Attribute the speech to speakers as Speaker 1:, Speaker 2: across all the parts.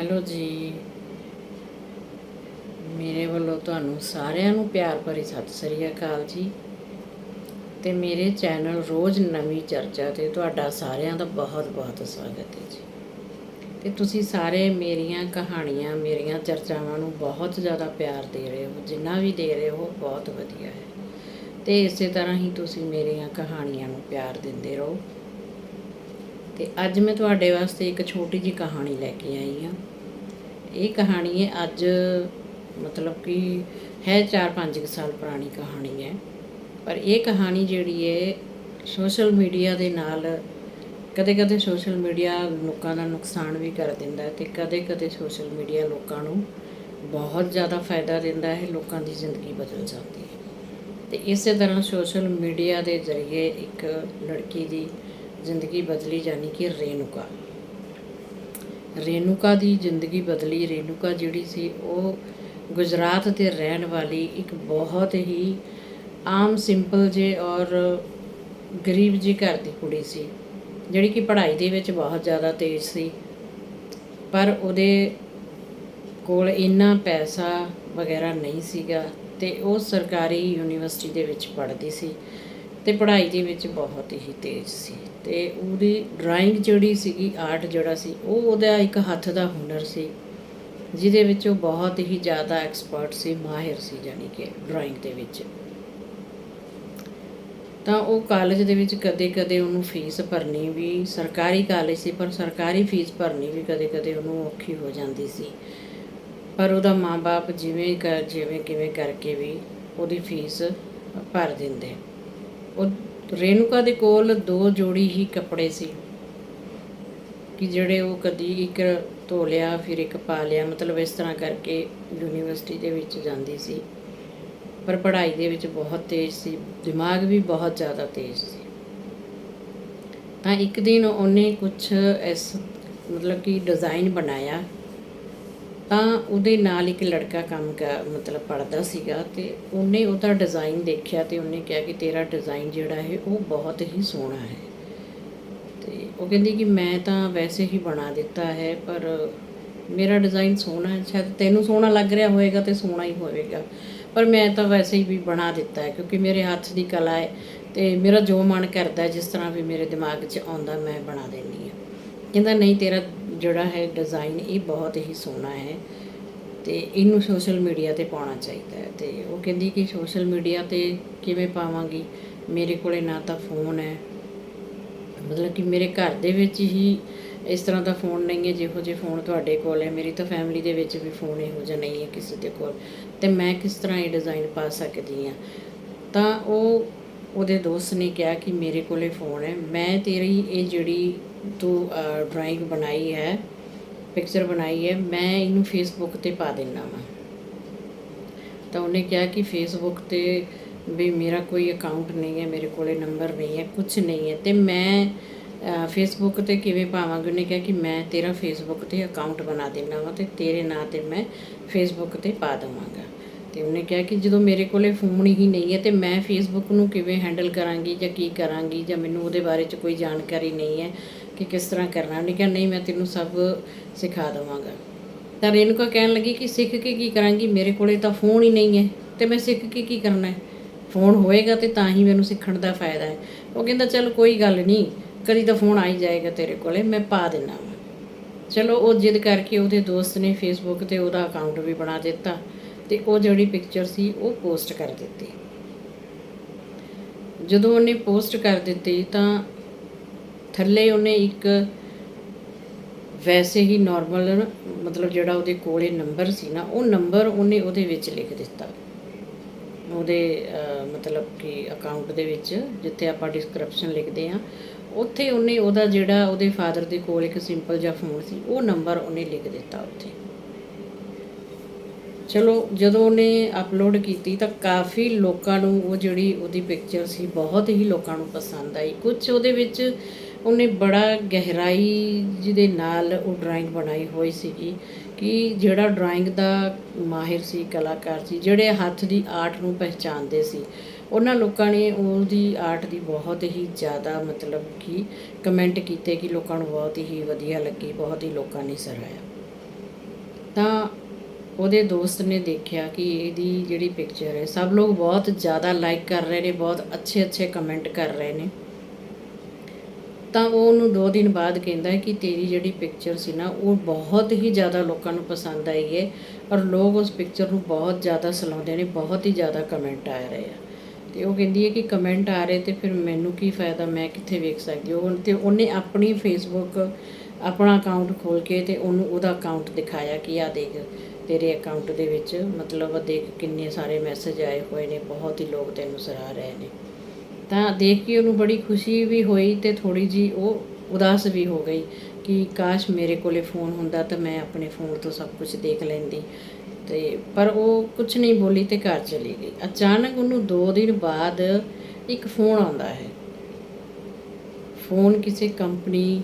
Speaker 1: Hello ਜੀ। ਮੇਰੇ ਵੱਲੋਂ ਤੁਹਾਨੂੰ ਸਾਰਿਆਂ ਨੂੰ ਪਿਆਰ ਭਰੀ ਸਤਿ ਸ੍ਰੀ ਅਕਾਲ ਜੀ। ਤੇ ਮੇਰੇ ਚੈਨਲ ਰੋਜ਼ ਨਵੀਂ ਚਰਚਾ ਤੇ ਤੁਹਾਡਾ ਸਾਰਿਆਂ ਦਾ ਬਹੁਤ-ਬਹੁਤ ਸਵਾਗਤ ਹੈ ਜੀ। ਤੇ ਤੁਸੀਂ ਸਾਰੇ ਮੇਰੀਆਂ ਕਹਾਣੀਆਂ, ਮੇਰੀਆਂ ਚਰਚਾਵਾਂ ਨੂੰ ਬਹੁਤ ਜ਼ਿਆਦਾ ਪਿਆਰ ਦੇ ਰਹੇ ਹੋ, ਜਿੰਨਾ ਵੀ ਦੇ ਰਹੇ ਹੋ, ਬਹੁਤ ਵਧੀਆ ਹੈ। ਤੇ ਇਸੇ ਤਰ੍ਹਾਂ ਹੀ ਤੁਸੀਂ ਮੇਰੀਆਂ ਕਹਾਣੀਆਂ ਨੂੰ ਪਿਆਰ ਦਿੰਦੇ ਰਹੋ। ਤੇ ਅੱਜ ਮੈਂ ਤੁਹਾਡੇ ਵਾਸਤੇ ਇੱਕ ਛੋਟੀ ਜਿਹੀ ਕਹਾਣੀ ਲੈ ਕੇ ਆਈ ਹਾਂ। ਇਹ ਕਹਾਣੀ ਹੈ ਅੱਜ, ਮਤਲਬ ਕਿ ਹੈ 4-5 ਸਾਲ ਪੁਰਾਣੀ ਕਹਾਣੀ ਹੈ। ਪਰ ਇਹ ਕਹਾਣੀ ਜਿਹੜੀ ਹੈ, ਸੋਸ਼ਲ ਮੀਡੀਆ ਦੇ ਨਾਲ ਕਦੇ-ਕਦੇ ਸੋਸ਼ਲ ਮੀਡੀਆ ਲੋਕਾਂ ਦਾ ਨੁਕਸਾਨ ਵੀ ਕਰ ਦਿੰਦਾ ਹੈ ਤੇ ਕਦੇ-ਕਦੇ ਸੋਸ਼ਲ ਮੀਡੀਆ ਲੋਕਾਂ ਨੂੰ ਬਹੁਤ ਜ਼ਿਆਦਾ ਫਾਇਦਾ ਦਿੰਦਾ ਹੈ, ਲੋਕਾਂ ਦੀ ਜ਼ਿੰਦਗੀ ਬਦਲ ਜਾਂਦੀ ਹੈ। ਤੇ ਇਸੇ ਤਰ੍ਹਾਂ ਸੋਸ਼ਲ ਮੀਡੀਆ ਦੇ ਜ਼ਰੀਏ ਇੱਕ ਲੜਕੀ ਦੀ ਜ਼ਿੰਦਗੀ ਬਦਲੀ ਜਾਨੀ ਕਿ ਰੇਨੂਕਾ ਰੇਨੂਕਾ ਦੀ ਜ਼ਿੰਦਗੀ ਬਦਲੀ ਰੇਨੂਕਾ ਜਿਹੜੀ ਸੀ ਉਹ ਗੁਜਰਾਤ ਤੇ ਰਹਿਣ ਵਾਲੀ ਇੱਕ ਬਹੁਤ ਹੀ ਆਮ ਸਿੰਪਲ ਜੇ ਔਰ ਗਰੀਬ ਜੀ ਘਰ ਦੀ ਕੁੜੀ ਸੀ, ਜਿਹੜੀ ਕਿ ਪੜ੍ਹਾਈ ਦੇ ਵਿੱਚ ਬਹੁਤ ਜ਼ਿਆਦਾ ਤੇਜ਼ ਸੀ। ਪਰ ਉਹਦੇ ਕੋਲ ਇੰਨਾ ਪੈਸਾ ਵਗੈਰਾ ਨਹੀਂ ਸੀਗਾ ਤੇ ਉਹ ਸਰਕਾਰੀ ਯੂਨੀਵਰਸਿਟੀ ਦੇ ਵਿੱਚ ਪੜ੍ਹਦੀ ਸੀ ਤੇ ਪੜ੍ਹਾਈ ਦੇ ਵਿੱਚ ਬਹੁਤ ਹੀ ਤੇਜ਼ ਸੀ। ਤੇ ਉਹਦੀ ਡਰਾਇੰਗ ਜਿਹੜੀ ਸੀਗੀ ਆਰਟ ਜਿਹੜਾ ਸੀ, ਉਹ ਉਹਦਾ ਇੱਕ ਹੱਥ ਦਾ ਹੁਨਰ ਸੀ, ਜਿਹਦੇ ਵਿੱਚ ਉਹ ਬਹੁਤ ਹੀ ਜ਼ਿਆਦਾ ਐਕਸਪਰਟ ਸੀ, ਮਾਹਿਰ ਸੀ ਜਾਨੀ ਕਿ ਡਰਾਇੰਗ ਦੇ ਵਿੱਚ। ਤਾਂ ਉਹ ਕਾਲਜ ਦੇ ਵਿੱਚ ਕਦੇ-ਕਦੇ ਉਹਨੂੰ ਫੀਸ ਭਰਨੀ ਵੀ ਸਰਕਾਰੀ ਕਾਲਜ ਸੀ, ਪਰ ਸਰਕਾਰੀ ਫੀਸ ਭਰਨੀ ਵੀ ਕਦੇ-ਕਦੇ ਉਹਨੂੰ ਔਖੀ ਹੋ ਜਾਂਦੀ ਸੀ। ਪਰ ਉਹਦਾ ਮਾਪੇ ਜਿਵੇਂ ਕਰ ਜਿਵੇਂ ਕਿਵੇਂ ਕਰਕੇ ਵੀ ਉਹਦੀ ਫੀਸ ਭਰ ਦਿੰਦੇ। ਉਹ ਰੇਨੂਕਾ ਦੇ ਕੋਲ ਦੋ ਜੋੜੀ ਹੀ ਕੱਪੜੇ ਸੀ। ਕਿ ਜਿਹੜੇ ਉਹ ਕਦੀ ਇੱਕ ਧੋ ਲਿਆ, ਫਿਰ ਇੱਕ ਪਾ ਲਿਆ, ਮਤਲਬ ਇਸ ਤਰ੍ਹਾਂ ਕਰਕੇ ਯੂਨੀਵਰਸਿਟੀ ਦੇ ਵਿੱਚ ਜਾਂਦੀ ਸੀ। ਪਰ ਪੜ੍ਹਾਈ ਦੇ ਵਿੱਚ ਬਹੁਤ ਤੇਜ਼ ਸੀ, ਦਿਮਾਗ ਵੀ ਬਹੁਤ ਜ਼ਿਆਦਾ ਤੇਜ਼ ਸੀ। ਤਾਂ ਇੱਕ ਦਿਨ ਉਹਨੇ ਕੁਝ ਇਸ ਮਤਲਬ ਕਿ ਡਿਜ਼ਾਈਨ ਬਣਾਇਆ। ਤਾਂ ਉਹਦੇ ਨਾਲ ਇੱਕ ਲੜਕਾ ਕੰਮ ਕਰ ਮਤਲਬ ਪੜਦਾ ਸੀਗਾ ਤੇ ਉਹਨੇ ਉਹਦਾ ਡਿਜ਼ਾਈਨ ਦੇਖਿਆ ਤੇ ਉਹਨੇ ਕਿਹਾ ਕਿ ਤੇਰਾ ਡਿਜ਼ਾਈਨ ਜਿਹੜਾ ਹੈ ਉਹ ਬਹੁਤ ਹੀ ਸੋਹਣਾ ਹੈ। ਤੇ ਉਹ ਕਹਿੰਦੀ ਕਿ ਮੈਂ ਤਾਂ ਵੈਸੇ ਹੀ ਬਣਾ ਦਿੱਤਾ ਹੈ, ਪਰ ਮੇਰਾ ਡਿਜ਼ਾਈਨ ਸੋਹਣਾ ਹੈ, ਸ਼ਾਇਦ ਤੈਨੂੰ ਸੋਹਣਾ ਲੱਗ ਰਿਹਾ ਹੋਵੇਗਾ ਤੇ ਸੋਹਣਾ ਹੀ ਹੋਵੇਗਾ। ਪਰ ਮੈਂ ਤਾਂ ਵੈਸੇ ਹੀ ਵੀ ਬਣਾ ਦਿੱਤਾ ਹੈ, ਕਿਉਂਕਿ ਮੇਰੇ ਹੱਥ ਦੀ ਕਲਾ ਹੈ ਤੇ ਮੇਰਾ ਜੋ ਮਨ ਕਰਦਾ ਜਿਸ ਤਰ੍ਹਾਂ ਵੀ ਮੇਰੇ ਦਿਮਾਗ 'ਚ ਆਉਂਦਾ, ਮੈਂ ਬਣਾ ਦਿੰਦੀ ਹਾਂ। ਕਹਿੰਦਾ, ਨਹੀਂ, ਤੇਰਾ ਜਿਹੜਾ ਹੈ ਡਿਜ਼ਾਈਨ ਇਹ ਬਹੁਤ ਹੀ ਸੋਹਣਾ ਹੈ ਤੇ ਇਹਨੂੰ ਸੋਸ਼ਲ ਮੀਡੀਆ ਤੇ ਪਾਉਣਾ ਚਾਹੀਦਾ ਹੈ ਤੇ ਉਹ ਕਹਿੰਦੀ ਕਿ ਸੋਸ਼ਲ ਮੀਡੀਆ ਤੇ ਕਿਵੇਂ ਪਾਵਾਂਗੀ? ਮੇਰੇ ਕੋਲੇ ਨਾ ਤਾਂ ਫੋਨ ਹੈ। ਮਤਲਬ ਕਿ ਮੇਰੇ ਘਰ ਦੇ ਵਿੱਚ ਹੀ ਇਸ ਤਰ੍ਹਾਂ ਦਾ ਫੋਨ ਨਹੀਂ ਹੈ, ਜਿਹੋ ਜਿਹੇ ਫੋਨ ਤੁਹਾਡੇ ਕੋਲ ਹੈ। ਮੇਰੀ ਤਾਂ ਫੈਮਿਲੀ ਦੇ ਵਿੱਚ ਵੀ ਫੋਨ ਇਹੋ ਜਿਹਾ ਨਹੀਂ ਹੈ ਕਿਸੇ ਦੇ ਕੋਲ। ਤੇ ਮੈਂ ਕਿਸ ਤਰ੍ਹਾਂ ਇਹ ਡਿਜ਼ਾਈਨ ਪਾ ਸਕਦੀ ਹਾਂ? ਤਾਂ ਉਹ ਉਹਦੇ ਦੋਸਤ ਨੇ ਕਿਹਾ ਕਿ ਮੇਰੇ ਕੋਲੇ ਫੋਨ ਹੈ। ਮੈਂ ਤੇਰੀ ਇਹ ਜਿਹੜੀ ਤੂੰ ਡਰਾਇੰਗ ਬਣਾਈ ਹੈ ਪਿਕਚਰ ਬਣਾਈ ਹੈ, ਮੈਂ ਇਹਨੂੰ ਫੇਸਬੁੱਕ ਤੇ ਪਾ ਦੇਣਾ ਵਾ। ਤਾਂ ਉਹਨੇ ਕਿਹਾ ਕਿ ਫੇਸਬੁੱਕ ਤੇ ਵੀ ਮੇਰਾ ਕੋਈ ਅਕਾਊਂਟ ਨਹੀਂ ਹੈ, ਮੇਰੇ ਕੋਲੇ ਨੰਬਰ ਨਹੀਂ ਹੈ ਕੁਝ ਨਹੀਂ ਹੈ। ਤੇ ਮੈਂ ਫੇਸਬੁੱਕ ਤੇ ਕਿਵੇਂ ਪਾਵਾਂਗੀ? ਉਹਨੇ ਕਿਹਾ ਕਿ ਮੈਂ ਤੇਰਾ ਫੇਸਬੁੱਕ ਤੇ ਅਕਾਊਂਟ ਬਣਾ ਦੇਣਾ ਵਾ ਤੇ ਤੇਰੇ ਨਾਂ ਤੇ ਮੈਂ ਫੇਸਬੁੱਕ ਤੇ ਪਾ ਦਵਾਂਗਾ। ਤੇ ਉਹਨੇ ਕਿਹਾ ਕਿ ਜਦੋਂ ਮੇਰੇ ਕੋਲੇ ਫੋਨ ਹੀ ਨਹੀਂ ਹੈ ਤੇ ਮੈਂ ਫੇਸਬੁੱਕ ਨੂੰ ਕਿਵੇਂ ਹੈਂਡਲ ਕਰਾਂਗੀ ਜਾਂ ਕੀ ਕਰਾਂਗੀ ਜਾਂ ਮੈਨੂੰ ਉਹਦੇ ਬਾਰੇ 'ਚ ਕੋਈ ਜਾਣਕਾਰੀ ਨਹੀਂ ਹੈ ਕਿ ਕਿਸ ਤਰ੍ਹਾਂ ਕਰਨਾ। ਉਹਨੇ ਕਿਹਾ, ਨਹੀਂ, ਮੈਂ ਤੈਨੂੰ ਸਭ ਸਿਖਾ ਦਵਾਂਗਾ। ਤਾਂ ਰੇਣੂਕਾ ਕਹਿਣ ਲੱਗੀ ਕਿ ਸਿੱਖ ਕੇ ਕੀ ਕਰਾਂਗੀ? ਮੇਰੇ ਕੋਲੇ ਤਾਂ ਫੋਨ ਹੀ ਨਹੀਂ ਹੈ, ਤੇ ਮੈਂ ਸਿੱਖ ਕੇ ਕੀ ਕਰਨਾ ਹੈ? ਫੋਨ ਹੋਏਗਾ ਤੇ ਤਾਂ ਹੀ ਮੈਨੂੰ ਸਿੱਖਣ ਦਾ ਫਾਇਦਾ ਹੈ। ਉਹ ਕਹਿੰਦਾ, ਚਲ, ਕੋਈ ਗੱਲ ਨਹੀਂ, ਕਦੀ ਤਾਂ ਫੋਨ ਆ ਹੀ ਜਾਏਗਾ ਤੇਰੇ ਕੋਲੇ, ਮੈਂ ਪਾ ਦਿੰਨਾ ਵਾ। ਚਲੋ, ਉਹ ਜਿੱਦ ਕਰਕੇ ਉਹਦੇ ਦੋਸਤ ਨੇ ਫੇਸਬੁੱਕ ਤੇ ਉਹਦਾ ਅਕਾਊਂਟ ਵੀ ਬਣਾ ਦਿੱਤਾ ਤੇ ਉਹ ਜਿਹੜੀ ਪਿਕਚਰ ਸੀ, ਉਹ ਪੋਸਟ ਕਰ ਦਿੱਤੀ। ਜਦੋਂ ਉਹਨੇ ਪੋਸਟ ਕਰ ਦਿੱਤੀ ਤਾਂ ਥੱਲੇ ਉਹਨੇ ਇੱਕ ਵੈਸੇ ਹੀ ਨਾਰਮਲ ਮਤਲਬ ਜਿਹੜਾ ਉਹਦੇ ਕੋਲੇ ਨੰਬਰ ਸੀ ਨਾ, ਉਹ ਨੰਬਰ ਉਹਨੇ ਉਹਦੇ ਵਿੱਚ ਲਿਖ ਦਿੱਤਾ। ਉਹਦੇ ਮਤਲਬ ਕਿ ਅਕਾਊਂਟ ਦੇ ਵਿੱਚ, ਜਿੱਥੇ ਆਪਾਂ ਡਿਸਕ੍ਰਿਪਸ਼ਨ ਲਿਖਦੇ ਆ ਉੱਥੇ ਉਹਨੇ ਉਹਦਾ ਜਿਹੜਾ ਉਹਦੇ ਫਾਦਰ ਦੇ ਕੋਲ ਇੱਕ ਸਿੰਪਲ ਜਿਹਾ ਫੋਨ ਸੀ, ਉਹ ਨੰਬਰ ਉਹਨੇ ਲਿਖ ਦਿੱਤਾ ਉੱਥੇ। ਚਲੋ, ਜਦੋਂ ਉਹਨੇ ਅਪਲੋਡ ਕੀਤੀ ਤਾਂ ਕਾਫੀ ਲੋਕਾਂ ਨੂੰ ਉਹ ਜਿਹੜੀ ਉਹਦੀ ਪਿਕਚਰ ਸੀ, ਬਹੁਤ ਹੀ ਲੋਕਾਂ ਨੂੰ ਪਸੰਦ ਆਈ। ਕੁਝ ਉਹਦੇ ਵਿੱਚ ਉਹਨੇ ਬੜਾ ਗਹਿਰਾਈ ਜਿਹਦੇ ਨਾਲ ਉਹ ਡਰਾਇੰਗ ਬਣਾਈ ਹੋਈ ਸੀਗੀ ਕਿ ਜਿਹੜਾ ਡਰਾਇੰਗ ਦਾ ਮਾਹਿਰ ਸੀ, ਕਲਾਕਾਰ ਸੀ, ਜਿਹੜੇ ਹੱਥ ਦੀ ਆਰਟ ਨੂੰ ਪਹਿਚਾਨਦੇ ਸੀ, ਉਹਨਾਂ ਲੋਕਾਂ ਨੇ ਉਹਦੀ ਆਰਟ ਦੀ ਬਹੁਤ ਹੀ ਜ਼ਿਆਦਾ ਮਤਲਬ ਕਿ ਕਮੈਂਟ ਕੀਤੇ ਕਿ ਲੋਕਾਂ ਨੂੰ ਬਹੁਤ ਹੀ ਵਧੀਆ ਲੱਗੀ, ਬਹੁਤ ਹੀ ਲੋਕਾਂ ਨੇ ਸਰਾਇਆ ਤਾਂ ਉਹਦੇ ਦੋਸਤ ਨੇ ਦੇਖਿਆ ਕਿ ਇਹਦੀ ਜਿਹੜੀ ਪਿਕਚਰ ਹੈ, ਸਭ ਲੋਕ ਬਹੁਤ ਜ਼ਿਆਦਾ ਲਾਈਕ ਕਰ ਰਹੇ ਨੇ, ਬਹੁਤ ਅੱਛੇ ਅੱਛੇ ਕਮੈਂਟ ਕਰ ਰਹੇ ਨੇ। ਤਾਂ ਉਹ ਉਹਨੂੰ 2 ਦਿਨ ਬਾਅਦ ਕਹਿੰਦਾ ਕਿ ਤੇਰੀ ਜਿਹੜੀ ਪਿਕਚਰ ਸੀ ਨਾ, ਉਹ ਬਹੁਤ ਹੀ ਜ਼ਿਆਦਾ ਲੋਕਾਂ ਨੂੰ ਪਸੰਦ ਆਈ ਹੈ ਔਰ ਲੋਕ ਉਸ ਪਿਕਚਰ ਨੂੰ ਬਹੁਤ ਜ਼ਿਆਦਾ ਸਲਾਉਂਦੇ ਨੇ, ਬਹੁਤ ਹੀ ਜ਼ਿਆਦਾ ਕਮੈਂਟ ਆ ਰਹੇ ਆ। ਤੇ ਉਹ ਕਹਿੰਦੀ ਹੈ ਕਿ ਕਮੈਂਟ ਆ ਰਹੇ ਤੇ ਫਿਰ ਮੈਨੂੰ ਕੀ ਫਾਇਦਾ, ਮੈਂ ਕਿੱਥੇ ਵੇਖ ਸਕਦੀ ਉਹ ਤੇ ਉਹਨੇ ਆਪਣੀ ਫੇਸਬੁੱਕ ਆਪਣਾ ਅਕਾਊਂਟ ਖੋਲ ਕੇ ਤੇ ਉਹਨੂੰ ਉਹਦਾ ਅਕਾਊਂਟ ਦਿਖਾਇਆ ਕਿ ਆ ਦੇਖ, ਤੇਰੇ ਅਕਾਊਂਟ ਦੇ ਵਿੱਚ ਮਤਲਬ ਦੇਖ ਕਿੰਨੇ ਸਾਰੇ ਮੈਸੇਜ ਆਏ ਹੋਏ ਨੇ, ਬਹੁਤ ਹੀ ਲੋਕ ਤੈਨੂੰ ਸਰਾਹ ਰਹੇ ਨੇ। ਤਾਂ ਦੇਖ ਕੇ ਉਹਨੂੰ ਬੜੀ ਖੁਸ਼ੀ ਵੀ ਹੋਈ ਤੇ ਥੋੜੀ ਜੀ ਉਹ ਉਦਾਸ ਵੀ ਹੋ ਗਈ ਕਿ ਕਾਸ਼ ਮੇਰੇ ਕੋਲੇ ਫੋਨ ਹੁੰਦਾ ਤਾਂ ਮੈਂ ਆਪਣੇ ਫੋਨ ਤੋਂ ਸਭ ਕੁਝ ਦੇਖ ਲੈਂਦੀ। ਤੇ ਪਰ ਉਹ ਕੁਝ ਨਹੀਂ ਬੋਲੀ ਤੇ ਘਰ ਚਲੀ ਗਈ। ਅਚਾਨਕ ਉਹਨੂੰ 2 ਦਿਨ ਬਾਅਦ ਇੱਕ ਫੋਨ ਆਉਂਦਾ ਹੈ। ਫੋਨ ਕਿਸੇ ਕੰਪਨੀ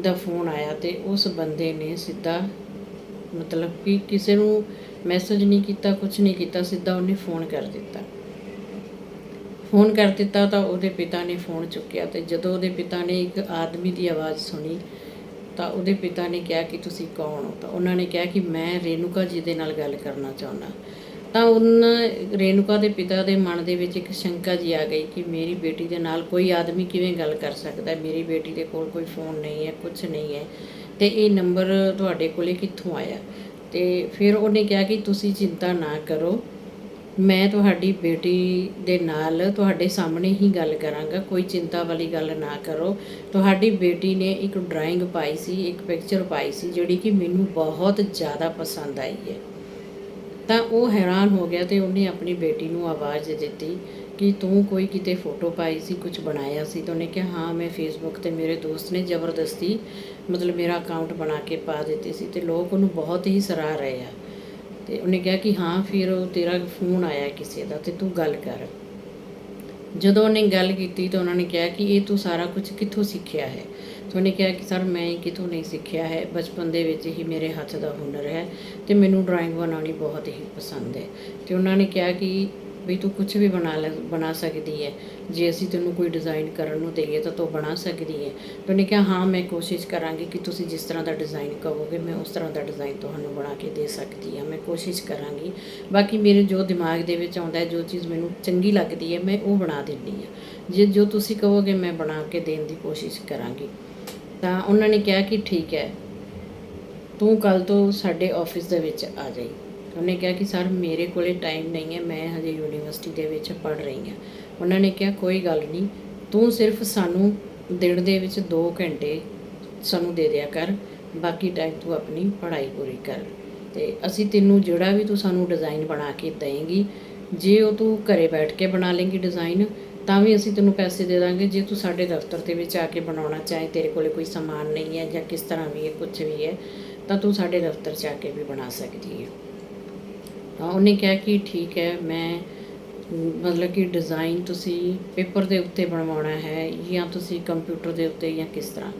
Speaker 1: ਦਾ ਫੋਨ ਆਇਆ ਤੇ ਉਸ ਬੰਦੇ ਨੇ ਸਿੱਧਾ ਮਤਲਬ ਕਿ ਕਿਸੇ ਨੂੰ ਮੈਸੇਜ ਨਹੀਂ ਕੀਤਾ ਕੁਝ ਨਹੀਂ ਕੀਤਾ, ਸਿੱਧਾ ਉਹਨੇ ਫੋਨ ਕਰ ਦਿੱਤਾ। ਫੋਨ ਕਰ ਦਿੱਤਾ ਤਾਂ ਉਹਦੇ ਪਿਤਾ ਨੇ ਫੋਨ ਚੁੱਕਿਆ ਤੇ ਜਦੋਂ ਉਹਦੇ ਪਿਤਾ ਨੇ ਇੱਕ ਆਦਮੀ ਦੀ ਆਵਾਜ਼ ਸੁਣੀ ਤਾਂ ਉਹਦੇ ਪਿਤਾ ਨੇ ਕਿਹਾ ਕਿ ਤੁਸੀਂ ਕੌਣ ਹੋ? ਤਾਂ ਉਹਨਾਂ ਨੇ ਕਿਹਾ ਕਿ ਮੈਂ ਰੇਨੂਕਾ ਜੀ ਦੇ ਨਾਲ ਗੱਲ ਕਰਨਾ ਚਾਹੁੰਦਾ। ਤਾਂ ਉਹਨਾਂ ਰੇਨੂਕਾ ਦੇ ਪਿਤਾ ਦੇ ਮਨ ਦੇ ਵਿੱਚ ਇੱਕ ਸ਼ੰਕਾ ਜੀ ਆ ਗਈ ਕਿ ਮੇਰੀ ਬੇਟੀ ਦੇ ਨਾਲ ਕੋਈ ਆਦਮੀ ਕਿਵੇਂ ਗੱਲ ਕਰ ਸਕਦਾ ਹੈ? ਮੇਰੀ ਬੇਟੀ ਦੇ ਕੋਲ ਕੋਈ ਫੋਨ ਨਹੀਂ ਹੈ ਕੁਝ ਨਹੀਂ ਹੈ ਤੇ ਇਹ ਨੰਬਰ ਤੁਹਾਡੇ ਕੋਲੇ ਕਿੱਥੋਂ ਆਇਆ? ਤੇ ਫਿਰ ਉਹਨੇ ਕਿਹਾ ਕਿ ਤੁਸੀਂ ਚਿੰਤਾ ਨਾ ਕਰੋ ਮੈਂ ਤੁਹਾਡੀ ਬੇਟੀ ਦੇ ਨਾਲ ਤੁਹਾਡੇ ਸਾਹਮਣੇ ਹੀ ਗੱਲ ਕਰਾਂਗਾ, ਕੋਈ ਚਿੰਤਾ ਵਾਲੀ ਗੱਲ ਨਾ ਕਰੋ। ਤੁਹਾਡੀ ਬੇਟੀ ਨੇ ਇੱਕ ਡਰਾਇੰਗ ਪਾਈ ਸੀ, ਇੱਕ ਪਿਕਚਰ ਪਾਈ ਸੀ, ਜਿਹੜੀ ਕਿ ਮੈਨੂੰ ਬਹੁਤ ਜ਼ਿਆਦਾ ਪਸੰਦ ਆਈ ਹੈ। ਤਾਂ ਉਹ ਹੈਰਾਨ ਹੋ ਗਿਆ ਤੇ ਉਹਨੇ ਆਪਣੀ ਬੇਟੀ ਨੂੰ ਆਵਾਜ਼ ਦਿੱਤੀ ਕਿ ਤੂੰ ਕੋਈ ਕਿਤੇ ਫੋਟੋ ਪਾਈ ਸੀ ਕੁਝ ਬਣਾਇਆ ਸੀ? ਤਾਂ ਉਹਨੇ ਕਿਹਾ, ਹਾਂ, ਮੈਂ ਫੇਸਬੁੱਕ ਤੇ ਮੇਰੇ ਦੋਸਤ ਨੇ ਜ਼ਬਰਦਸਤੀ ਮਤਲਬ ਮੇਰਾ ਅਕਾਊਂਟ ਬਣਾ ਕੇ ਪਾ ਦਿੱਤੀ ਸੀ ਤੇ ਲੋਕ ਉਹਨੂੰ ਬਹੁਤ ਹੀ ਸਰਾਹ ਰਹੇ ਆ। ਤੇ ਉਹਨੇ ਕਿਹਾ ਕਿ ਹਾਂ, ਫਿਰ ਉਹ ਤੇਰਾ ਫੋਨ ਆਇਆ ਕਿਸੇ ਦਾ ਤੇ ਤੂੰ ਗੱਲ ਕਰ। ਜਦੋਂ ਉਹਨੇ ਗੱਲ ਕੀਤੀ ਤਾਂ ਉਹਨਾਂ ਨੇ ਕਿਹਾ ਕਿ ਇਹ ਤੂੰ ਸਾਰਾ ਕੁਝ ਕਿੱਥੋਂ ਸਿੱਖਿਆ ਹੈ? ਤਾਂ ਉਹਨੇ ਕਿਹਾ ਕਿ ਸਰ, ਮੈਂ ਇਹ ਕਿਤੋਂ ਨਹੀਂ ਸਿੱਖਿਆ ਹੈ? ਬਚਪਨ ਦੇ ਵਿੱਚ ਹੀ ਮੇਰੇ ਹੱਥ ਦਾ ਹੁਨਰ ਹੈ ਤੇ ਮੈਨੂੰ ਡਰਾਇੰਗ ਬਣਾਉਣੀ ਬਹੁਤ ਹੀ ਪਸੰਦ ਹੈ। ਤੇ ਉਹਨਾਂ ਨੇ ਕਿਹਾ ਕਿ ਵੀ ਤੂੰ ਕੁਝ ਵੀ ਬਣਾ ਲੈ, ਬਣਾ ਸਕਦੀ ਹੈ। ਜੇ ਅਸੀਂ ਤੈਨੂੰ ਕੋਈ ਡਿਜ਼ਾਈਨ ਕਰਨ ਨੂੰ ਦੇਈਏ ਤਾਂ ਤੂੰ ਬਣਾ ਸਕਦੀ ਹੈ। ਤੇ ਉਹਨੇ ਕਿਹਾ, ਹਾਂ, ਮੈਂ ਕੋਸ਼ਿਸ਼ ਕਰਾਂਗੀ ਕਿ ਤੁਸੀਂ ਜਿਸ ਤਰ੍ਹਾਂ ਦਾ ਡਿਜ਼ਾਈਨ ਕਹੋਗੇ, ਮੈਂ ਉਸ ਤਰ੍ਹਾਂ ਦਾ ਡਿਜ਼ਾਈਨ ਤੁਹਾਨੂੰ ਬਣਾ ਕੇ ਦੇ ਸਕਦੀ ਹਾਂ। ਮੈਂ ਕੋਸ਼ਿਸ਼ ਕਰਾਂਗੀ। ਬਾਕੀ ਮੇਰੇ ਜੋ ਦਿਮਾਗ ਦੇ ਵਿੱਚ ਆਉਂਦਾ ਹੈ, ਜੋ ਚੀਜ਼ ਮੈਨੂੰ ਚੰਗੀ ਲੱਗਦੀ ਹੈ, ਮੈਂ ਉਹ ਬਣਾ ਦਿੰਦੀ ਹਾਂ। ਜੇ ਜੋ ਤੁਸੀਂ ਕਹੋਗੇ, ਮੈਂ ਬਣਾ ਕੇ ਦੇਣ ਦੀ ਕੋਸ਼ਿਸ਼ ਕਰਾਂਗੀ। ਤਾਂ ਉਹਨਾਂ ਨੇ ਕਿਹਾ ਕਿ ਠੀਕ ਹੈ, ਤੂੰ ਕੱਲ ਤੋਂ ਸਾਡੇ ਆਫਿਸ ਦੇ ਵਿੱਚ ਆ ਜਾਈ। ਉਹਨੇ ਕਿਹਾ ਕਿ ਸਰ, ਮੇਰੇ ਕੋਲੇ ਟਾਈਮ ਨਹੀਂ ਹੈ, ਮੈਂ ਹਜੇ ਯੂਨੀਵਰਸਿਟੀ ਦੇ ਵਿੱਚ ਪੜ ਰਹੀ ਹਾਂ। ਉਹਨਾਂ ਨੇ ਕਿਹਾ, ਕੋਈ ਗੱਲ ਨਹੀਂ, ਤੂੰ ਸਿਰਫ ਸਾਨੂੰ ਦਿਨ ਦੇ ਵਿੱਚ 2 ਘੰਟੇ ਸਾਨੂੰ ਦੇ ਦਿਆ ਕਰ, ਬਾਕੀ ਟਾਈਮ ਤੂੰ ਆਪਣੀ ਪੜ੍ਹਾਈ ਪੂਰੀ ਕਰ। ਤੇ ਅਸੀਂ ਤੈਨੂੰ ਜਿਹੜਾ ਵੀ ਤੂੰ ਸਾਨੂੰ ਡਿਜ਼ਾਈਨ ਬਣਾ ਕੇ ਦੇਂਗੀ, ਜੇ ਉਹ ਤੂੰ ਘਰੇ ਬੈਠ ਕੇ ਬਣਾ ਲੇਂਗੀ ਡਿਜ਼ਾਈਨ ਤਾਂ ਵੀ ਅਸੀਂ ਤੈਨੂੰ ਪੈਸੇ ਦੇ ਦਾਂਗੇ। ਜੇ ਤੂੰ ਸਾਡੇ ਦਫ਼ਤਰ ਦੇ ਵਿੱਚ ਆ ਕੇ ਬਣਾਉਣਾ ਚਾਹੇ, ਤੇਰੇ ਕੋਲੇ ਕੋਈ ਸਮਾਨ ਨਹੀਂ ਹੈ ਜਾਂ ਕਿਸ ਤਰ੍ਹਾਂ ਵੀ ਹੈ ਕੁਝ ਵੀ ਹੈ, ਤਾਂ ਤੂੰ ਸਾਡੇ ਦਫ਼ਤਰ 'ਚ ਆ ਕੇ ਵੀ ਬਣਾ ਸਕਦੀ ਹੈ। ਉਹਨੇ ਕਿਹਾ ਕਿ ਠੀਕ ਹੈ, ਮੈਂ, ਮਤਲਬ ਕਿ ਡਿਜ਼ਾਈਨ ਤੁਸੀਂ ਪੇਪਰ ਦੇ ਉੱਤੇ ਬਣਵਾਉਣਾ ਹੈ ਜਾਂ ਤੁਸੀਂ ਕੰਪਿਊਟਰ ਦੇ ਉੱਤੇ ਜਾਂ ਕਿਸ ਤਰ੍ਹਾਂ।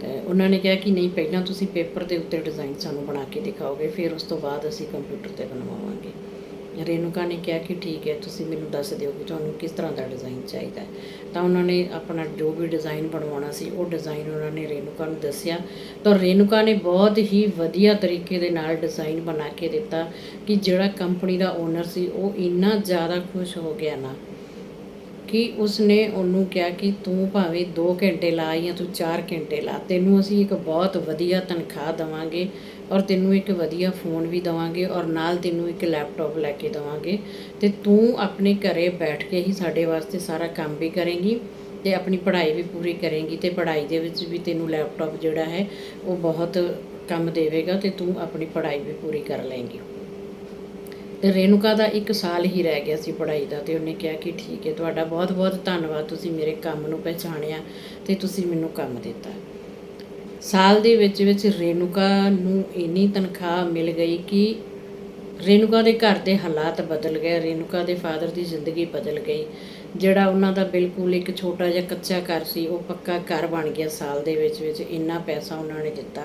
Speaker 1: ਤੇ ਉਹਨਾਂ ਨੇ ਕਿਹਾ ਕਿ ਨਹੀਂ, ਪਹਿਲਾਂ ਤੁਸੀਂ ਪੇਪਰ ਦੇ ਉੱਤੇ ਡਿਜ਼ਾਈਨ ਸਾਨੂੰ ਬਣਾ ਕੇ ਦਿਖਾਓਗੇ, ਫਿਰ ਉਸ ਤੋਂ ਬਾਅਦ ਅਸੀਂ ਕੰਪਿਊਟਰ ਤੇ ਬਣਵਾਵਾਂਗੇ। ਰੇਨੂਕਾ ਨੇ ਕਿਹਾ ਕਿ ਠੀਕ ਹੈ, ਤੁਸੀਂ ਮੈਨੂੰ ਦੱਸ ਦਿਓ ਕਿ ਤੁਹਾਨੂੰ ਕਿਸ ਤਰ੍ਹਾਂ ਦਾ ਡਿਜ਼ਾਈਨ ਚਾਹੀਦਾ ਹੈ। ਤਾਂ ਉਹਨਾਂ ਨੇ ਆਪਣਾ ਜੋ ਵੀ ਡਿਜ਼ਾਈਨ ਬਣਵਾਉਣਾ ਸੀ, ਉਹ ਡਿਜ਼ਾਈਨ ਉਹਨਾਂ ਨੇ ਰੇਨੂਕਾ ਨੂੰ ਦੱਸਿਆ। ਤਾਂ ਰੇਨੂਕਾ ਨੇ ਬਹੁਤ ਹੀ ਵਧੀਆ ਤਰੀਕੇ ਦੇ ਨਾਲ ਡਿਜ਼ਾਈਨ ਬਣਾ ਕੇ ਦਿੱਤਾ ਕਿ ਜਿਹੜਾ ਕੰਪਨੀ ਦਾ ਓਨਰ ਸੀ, ਉਹ ਇੰਨਾ ਜ਼ਿਆਦਾ ਖੁਸ਼ ਹੋ ਗਿਆ ਨਾ ਕਿ ਉਸਨੇ ਉਹਨੂੰ ਕਿਹਾ ਕਿ ਤੂੰ ਭਾਵੇਂ 2 ਘੰਟੇ ਲਾ ਜਾਂ ਤੂੰ 4 ਘੰਟੇ ਲਾ, ਤੈਨੂੰ ਅਸੀਂ ਇੱਕ ਬਹੁਤ ਵਧੀਆ ਤਨਖਾਹ ਦਵਾਂਗੇ। ਔਰ ਤੈਨੂੰ ਇੱਕ ਵਧੀਆ ਫੋਨ ਵੀ ਦਵਾਂਗੇ ਔਰ ਨਾਲ ਤੈਨੂੰ ਇੱਕ ਲੈਪਟਾਪ ਲੈ ਕੇ ਦਵਾਂਗੇ। ਤੇ ਤੂੰ ਆਪਣੇ ਘਰੇ ਬੈਠ ਕੇ ਹੀ ਸਾਡੇ ਵਾਸਤੇ ਸਾਰਾ ਕੰਮ ਵੀ ਕਰੇਂਗੀ ਤੇ ਆਪਣੀ ਪੜ੍ਹਾਈ ਵੀ ਪੂਰੀ ਕਰੇਂਗੀ ਤੇ ਪੜ੍ਹਾਈ ਦੇ ਵਿੱਚ ਵੀ ਤੈਨੂੰ ਲੈਪਟਾਪ ਜਿਹੜਾ ਹੈ ਉਹ ਬਹੁਤ ਕੰਮ ਦੇਵੇਗਾ ਤੇ ਤੂੰ ਆਪਣੀ ਪੜ੍ਹਾਈ ਵੀ ਪੂਰੀ ਕਰ ਲਏਂਗੀ। ਤੇ ਰੇਨੂਕਾ ਦਾ 1 ਸਾਲ ਹੀ ਰਹਿ ਗਿਆ ਸੀ ਪੜ੍ਹਾਈ ਦਾ ਤੇ ਉਹਨੇ ਕਿਹਾ ਕਿ ਠੀਕ ਹੈ, ਤੁਹਾਡਾ ਬਹੁਤ-ਬਹੁਤ ਧੰਨਵਾਦ ਤੁਸੀਂ ਮੇਰੇ ਕੰਮ ਨੂੰ ਪਹਿਚਾਣਿਆ ਤੇ ਤੁਸੀਂ ਮੈਨੂੰ ਕੰਮ ਦਿੱਤਾ। ਸਾਲ ਦੇ ਵਿੱਚ ਵਿੱਚ ਰੇਨੂਕਾ ਨੂੰ ਇੰਨੀ ਤਨਖਾਹ ਮਿਲ ਗਈ ਕਿ ਰੇਨੂਕਾ ਦੇ ਘਰ ਦੇ ਹਾਲਾਤ ਬਦਲ ਗਏ ਰੇਨੂਕਾ ਦੇ ਫਾਦਰ ਦੀ ਜ਼ਿੰਦਗੀ ਬਦਲ ਗਈ। ਜਿਹੜਾ ਉਹਨਾਂ ਦਾ ਬਿਲਕੁਲ ਇੱਕ ਛੋਟਾ ਜਿਹਾ ਕੱਚਾ ਘਰ ਸੀ, ਉਹ ਪੱਕਾ ਘਰ ਬਣ ਗਿਆ ਸਾਲ ਦੇ ਵਿੱਚ ਵਿੱਚ। ਇੰਨਾ ਪੈਸਾ ਉਹਨਾਂ ਨੇ ਦਿੱਤਾ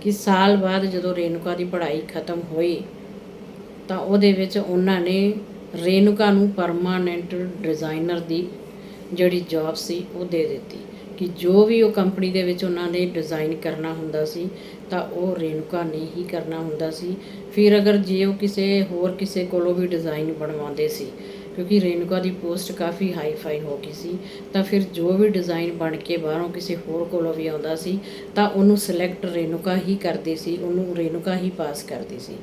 Speaker 1: ਕਿ ਸਾਲ ਬਾਅਦ ਜਦੋਂ ਰੇਨੂਕਾ ਦੀ ਪੜ੍ਹਾਈ ਖਤਮ ਹੋਈ, ਤਾਂ ਉਹਦੇ ਵਿੱਚ ਉਹਨਾਂ ਨੇ ਰੇਨੂਕਾ ਨੂੰ ਪਰਮਾਨੈਂਟ ਡਿਜ਼ਾਈਨਰ ਦੀ ਜਿਹੜੀ ਜੌਬ ਸੀ, ਉਹ ਦੇ ਦਿੱਤੀ। ਕਿ ਜੋ ਵੀ ਉਹ ਕੰਪਨੀ ਦੇ ਵਿੱਚ ਉਹਨਾਂ ਨੇ ਡਿਜ਼ਾਈਨ ਕਰਨਾ ਹੁੰਦਾ ਸੀ, ਤਾਂ ਉਹ ਰੇਣੂਕਾ ਨੇ ਹੀ ਕਰਨਾ ਹੁੰਦਾ ਸੀ। ਫਿਰ ਅਗਰ ਜੇ ਉਹ ਕਿਸੇ ਹੋਰ ਕਿਸੇ ਕੋਲੋਂ ਵੀ ਡਿਜ਼ਾਈਨ ਬਣਵਾਉਂਦੇ ਸੀ, ਕਿਉਂਕਿ ਰੇਨੂਕਾ ਦੀ ਪੋਸਟ ਕਾਫੀ ਹਾਈ ਫਾਈ ਹੋ ਗਈ ਸੀ, ਤਾਂ ਫਿਰ ਜੋ ਵੀ ਡਿਜ਼ਾਈਨ ਬਣ ਕੇ ਬਾਹਰੋਂ ਕਿਸੇ ਹੋਰ ਕੋਲੋਂ ਵੀ ਆਉਂਦਾ ਸੀ, ਤਾਂ ਉਹਨੂੰ ਸਿਲੈਕਟ ਰੇਨੂਕਾ ਹੀ ਕਰਦੀ ਸੀ, ਉਹਨੂੰ ਰੇਨੂਕਾ ਹੀ ਪਾਸ ਕਰਦੀ ਸੀ।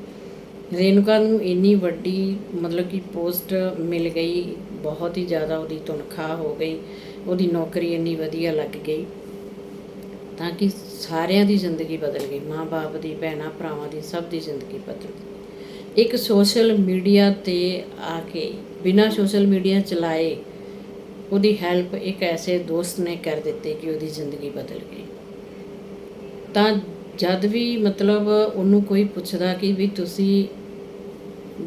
Speaker 1: ਰੇਣੂਕਾ ਨੂੰ ਇੰਨੀ ਵੱਡੀ ਮਤਲਬ ਕਿ ਪੋਸਟ ਮਿਲ ਗਈ, ਬਹੁਤ ਹੀ ਜ਼ਿਆਦਾ ਉਹਦੀ ਤਨਖਾਹ ਹੋ ਗਈ। ਉਹਦੀ ਨੌਕਰੀ ਇੰਨੀ ਵਧੀਆ ਲੱਗ ਗਈ ਤਾਂ ਕਿ ਸਾਰਿਆਂ ਦੀ ਜ਼ਿੰਦਗੀ ਬਦਲ ਗਈ, ਮਾਂ-ਬਾਪ ਦੀ, ਭੈਣਾਂ, ਭਰਾਵਾਂ ਦੀ, ਸਭ ਦੀ ਜ਼ਿੰਦਗੀ ਬਦਲ ਗਈ। ਇੱਕ ਸੋਸ਼ਲ ਮੀਡੀਆ ਤੇ ਆ ਕੇ ਬਿਨਾਂ ਸੋਸ਼ਲ ਮੀਡੀਆ ਚਲਾਏ ਉਹਦੀ ਹੈਲਪ ਇੱਕ ਐਸੇ ਦੋਸਤ ਨੇ ਕਰ ਦਿੱਤੀ ਕਿ ਉਹਦੀ ਜ਼ਿੰਦਗੀ ਬਦਲ ਗਈ। ਤਾਂ ਜਦ ਵੀ ਮਤਲਬ ਉਹਨੂੰ ਕੋਈ ਪੁੱਛਦਾ ਕਿ ਵੀ ਤੁਸੀਂ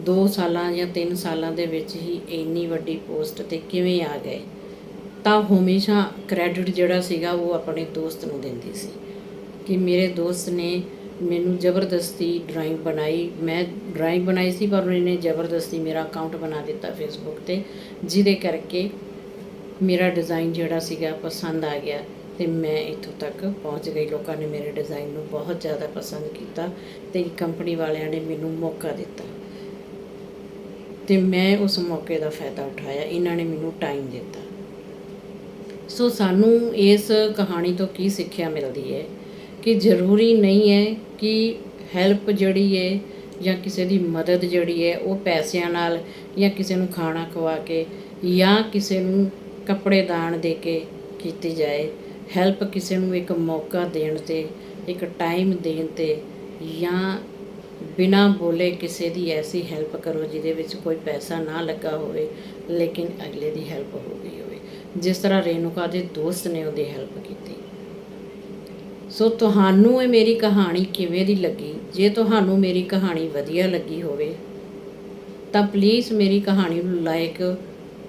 Speaker 1: 2 ਸਾਲਾਂ ਜਾਂ 3 ਸਾਲਾਂ ਦੇ ਵਿੱਚ ਹੀ ਇੰਨੀ ਵੱਡੀ ਪੋਸਟ ਤੇ ਕਿਵੇਂ ਆ ਗਏ ਤਾਂ ਹਮੇਸ਼ਾ ਕ੍ਰੈਡਿਟ ਜਿਹੜਾ ਸੀਗਾ ਉਹ ਆਪਣੇ ਦੋਸਤ ਨੂੰ ਦਿੰਦੀ ਸੀ ਕਿ ਮੇਰੇ ਦੋਸਤ ਨੇ ਮੈਨੂੰ ਜ਼ਬਰਦਸਤੀ ਡਰਾਇੰਗ ਬਣਾਈ। ਮੈਂ ਡਰਾਇੰਗ ਬਣਾਈ ਸੀ ਪਰ ਉਹਨੇ ਜ਼ਬਰਦਸਤੀ ਮੇਰਾ ਅਕਾਊਂਟ ਬਣਾ ਦਿੱਤਾ ਫੇਸਬੁੱਕ ਤੇ, ਜਿਹਦੇ ਕਰਕੇ ਮੇਰਾ ਡਿਜ਼ਾਈਨ ਜਿਹੜਾ ਸੀਗਾ ਪਸੰਦ ਆ ਗਿਆ ਤੇ ਮੈਂ ਇੱਥੋਂ ਤੱਕ ਪਹੁੰਚ ਗਈ। ਲੋਕਾਂ ਨੇ ਮੇਰੇ ਡਿਜ਼ਾਈਨ ਨੂੰ ਬਹੁਤ ਜ਼ਿਆਦਾ ਪਸੰਦ ਕੀਤਾ ਤੇ ਕੰਪਨੀ ਵਾਲਿਆਂ ਨੇ ਮੈਨੂੰ ਮੌਕਾ ਦਿੱਤਾ ਤੇ ਮੈਂ ਉਸ ਮੌਕੇ ਦਾ ਫਾਇਦਾ ਉਠਾਇਆ। ਇਹਨਾਂ ਨੇ ਮੈਨੂੰ ਟਾਈਮ ਦਿੱਤਾ। ਸੋ ਸਾਨੂੰ ਇਸ ਕਹਾਣੀ ਤੋਂ ਕੀ ਸਿੱਖਿਆ ਮਿਲਦੀ ਹੈ ਕਿ ਜ਼ਰੂਰੀ ਨਹੀਂ ਹੈ ਕਿ ਹੈਲਪ ਜਿਹੜੀ ਹੈ ਜਾਂ ਕਿਸੇ ਦੀ ਮਦਦ ਜਿਹੜੀ ਹੈ ਉਹ ਪੈਸਿਆਂ ਨਾਲ ਜਾਂ ਕਿਸੇ ਨੂੰ ਖਾਣਾ ਖਵਾ ਕੇ ਜਾਂ ਕਿਸੇ ਨੂੰ ਕੱਪੜੇ ਦਾਨ ਦੇ ਕੇ ਕੀਤੀ ਜਾਏ। ਹੈਲਪ ਕਿਸੇ ਨੂੰ ਇੱਕ ਮੌਕਾ ਦੇਣ ਤੇ, ਇੱਕ ਟਾਈਮ ਦੇਣ ਤੇ ਜਾਂ ਬਿਨਾ ਬੋਲੇ ਕਿਸੇ ਦੀ ਐਸੀ ਹੈਲਪ ਕਰੋ ਜਿਹਦੇ ਵਿੱਚ ਕੋਈ ਪੈਸਾ ਨਾ ਲੱਗਾ ਹੋਵੇ, ਲੇਕਿਨ ਅਗਲੇ ਦੀ ਹੈਲਪ ਹੋਵੇ ਜਿਸ ਤਰ੍ਹਾਂ ਰੇਨੂਕਾ ਦੇ ਦੋਸਤ ਨੇ ਉਹਦੀ ਹੈਲਪ ਕੀਤੀ। ਸੋ ਤੁਹਾਨੂੰ ਇਹ ਮੇਰੀ ਕਹਾਣੀ ਕਿਵੇਂ ਦੀ ਲੱਗੀ? ਜੇ ਤੁਹਾਨੂੰ ਮੇਰੀ ਕਹਾਣੀ ਵਧੀਆ ਲੱਗੀ ਹੋਵੇ, ਤਾਂ ਪਲੀਜ਼ ਮੇਰੀ ਕਹਾਣੀ ਨੂੰ ਲਾਈਕ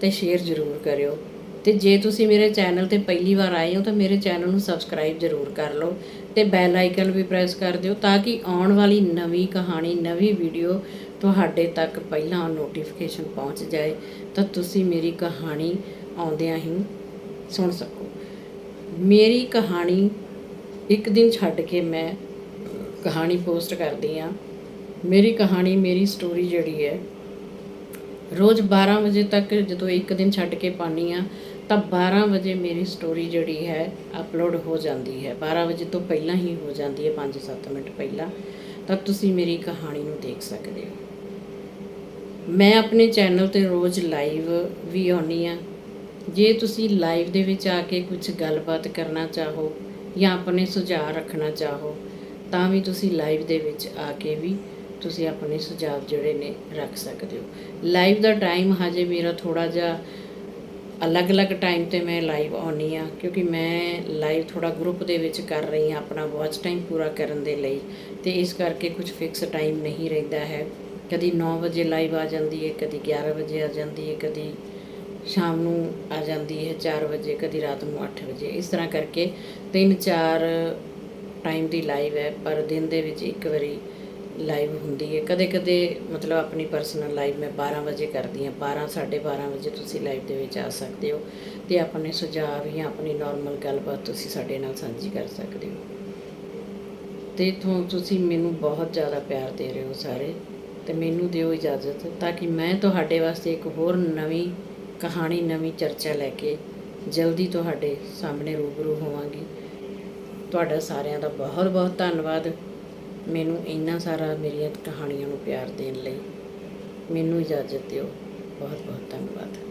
Speaker 1: ਤੇ ਸ਼ੇਅਰ ਜ਼ਰੂਰ ਕਰਿਓ। ਤੇ ਜੇ ਤੁਸੀਂ ਮੇਰੇ ਚੈਨਲ ਤੇ ਪਹਿਲੀ ਵਾਰ ਆਏ ਹੋ, ਤਾਂ ਮੇਰੇ ਚੈਨਲ ਨੂੰ ਸਬਸਕ੍ਰਾਈਬ ਜ਼ਰੂਰ ਕਰ ਲਓ ਤੇ ਬੈਲ ਆਈਕਨ ਵੀ ਪ੍ਰੈਸ ਕਰ ਦਿਓ ਤਾਂ ਕਿ ਆਉਣ ਵਾਲੀ ਨਵੀਂ ਕਹਾਣੀ, ਨਵੀਂ ਵੀਡੀਓ ਤੁਹਾਡੇ ਤੱਕ ਪਹਿਲਾਂ ਨੋਟੀਫਿਕੇਸ਼ਨ ਪਹੁੰਚ ਜਾਏ। ਤਾਂ ਤੁਸੀਂ ਮੇਰੀ ਕਹਾਣੀ ਆਉਂਦਿਆਂ ਹੀ ਸੁਣ ਸਕੋ। ਮੇਰੀ ਕਹਾਣੀ ਇੱਕ ਦਿਨ ਛੱਡ ਕੇ ਮੈਂ ਕਹਾਣੀ ਪੋਸਟ ਕਰਦੀ ਆ। ਮੇਰੀ ਕਹਾਣੀ, ਮੇਰੀ ਸਟੋਰੀ ਜਿਹੜੀ ਹੈ, ਰੋਜ਼ 12 ਵਜੇ ਤੱਕ ਜਦੋਂ ਇੱਕ ਦਿਨ ਛੱਡ ਕੇ ਪਾਣੀ ਆ, ਤਾਂ 12 ਵਜੇ ਮੇਰੀ ਸਟੋਰੀ ਜਿਹੜੀ ਹੈ ਅਪਲੋਡ ਹੋ ਜਾਂਦੀ ਹੈ। 12 ਵਜੇ ਤੋਂ ਪਹਿਲਾਂ ਹੀ ਹੋ ਜਾਂਦੀ ਹੈ 5-7 ਮਿੰਟ ਪਹਿਲਾਂ। ਤਾਂ ਤੁਸੀਂ ਮੇਰੀ ਕਹਾਣੀ ਨੂੰ ਦੇਖ ਸਕਦੇ ਹੋ। ਮੈਂ ਆਪਣੇ ਚੈਨਲ ਤੇ ਰੋਜ਼ ਲਾਈਵ ਵੀ ਆਉਣੀ ਆ। ਜੇ ਤੁਸੀਂ ਲਾਈਵ ਦੇ ਵਿੱਚ ਆ ਕੇ ਕੁਝ ਗੱਲਬਾਤ ਕਰਨਾ ਚਾਹੋ ਜਾਂ ਆਪਣੇ ਸੁਝਾਅ ਰੱਖਣਾ ਚਾਹੋ, ਤਾਂ ਵੀ ਤੁਸੀਂ ਲਾਈਵ ਦੇ ਵਿੱਚ ਆ ਕੇ ਵੀ ਤੁਸੀਂ ਆਪਣੇ ਸੁਝਾਅ ਜਿਹੜੇ ਨੇ ਰੱਖ ਸਕਦੇ ਹੋ। ਲਾਈਵ ਦਾ ਟਾਈਮ ਹਜੇ ਮੇਰਾ ਥੋੜਾ ਜਿਹਾ ਅਲੱਗ-ਅਲੱਗ ਟਾਈਮ ਤੇ ਮੈਂ ਲਾਈਵ ਆਉਣੀ ਆ ਕਿਉਂਕਿ ਮੈਂ ਲਾਈਵ ਥੋੜਾ ਗਰੁੱਪ ਦੇ ਵਿੱਚ ਕਰ ਰਹੀ ਆ ਆਪਣਾ ਵਾਚ ਟਾਈਮ ਪੂਰਾ ਕਰਨ ਦੇ ਲਈ ਤੇ ਇਸ ਕਰਕੇ ਕੁਝ ਫਿਕਸ ਟਾਈਮ ਨਹੀਂ ਰਹਿੰਦਾ ਹੈ। ਕਦੀ 9 ਵਜੇ ਲਾਈਵ ਆ ਜਾਂਦੀ ਹੈ, ਕਦੀ 11 ਵਜੇ ਆ ਜਾਂਦੀ ਹੈ, ਕਦੀ ਸ਼ਾਮ ਨੂੰ ਆ ਜਾਂਦੀ ਹੈ 4 ਵਜੇ, ਕਦੀ ਰਾਤ ਨੂੰ 8 ਵਜੇ। ਇਸ ਤਰ੍ਹਾਂ ਕਰਕੇ ਤਿੰਨ ਚਾਰ ਟਾਈਮ ਦੀ ਲਾਈਵ ਹੈ, ਪਰ ਦਿਨ ਦੇ ਵਿੱਚ ਇੱਕ ਵਾਰੀ ਲਾਈਵ ਹੁੰਦੀ ਹੈ। ਕਦੇ ਕਦੇ ਮਤਲਬ ਆਪਣੀ ਪਰਸਨਲ ਲਾਈਵ ਮੈਂ 12 ਵਜੇ ਕਰਦੀ ਹਾਂ। 12 12:30 ਵਜੇ ਤੁਸੀਂ ਲਾਈਵ ਦੇ ਵਿੱਚ ਆ ਸਕਦੇ ਹੋ ਤੇ ਆਪਣੇ ਸੁਝਾਅ ਜਾਂ ਆਪਣੀ ਨਾਰਮਲ ਗੱਲਬਾਤ ਤੁਸੀਂ ਸਾਡੇ ਨਾਲ ਸਾਂਝੀ ਕਰ ਸਕਦੇ ਹੋ। ਤੇ ਤੋਂ ਤੁਸੀਂ ਮੈਨੂੰ ਬਹੁਤ ਜ਼ਿਆਦਾ ਪਿਆਰ ਦੇ ਰਹੇ ਹੋ ਸਾਰੇ ਤੇ ਮੈਨੂੰ ਦਿਓ ਇਜਾਜ਼ਤ ਤਾਂ ਕਿ ਮੈਂ ਤੁਹਾਡੇ ਵਾਸਤੇ ਇੱਕ ਹੋਰ ਨਵੀਂ ਕਹਾਣੀ ਨਵੀਂ ਚਰਚਾ ਲੈ ਕੇ ਜਲਦੀ ਤੁਹਾਡੇ ਸਾਹਮਣੇ ਰੂਬਰੂ ਹੋਵਾਂਗੀ। ਤੁਹਾਡਾ ਸਾਰਿਆਂ ਦਾ ਬਹੁਤ ਬਹੁਤ ਧੰਨਵਾਦ। ਮੈਨੂੰ ਇੰਨਾ ਸਾਰਾ ਮੇਰੀਆਂ ਕਹਾਣੀਆਂ ਨੂੰ ਪਿਆਰ ਦੇਣ ਲਈ। ਮੈਨੂੰ ਇਜਾਜ਼ਤ ਦਿਓ। ਬਹੁਤ ਬਹੁਤ ਧੰਨਵਾਦ।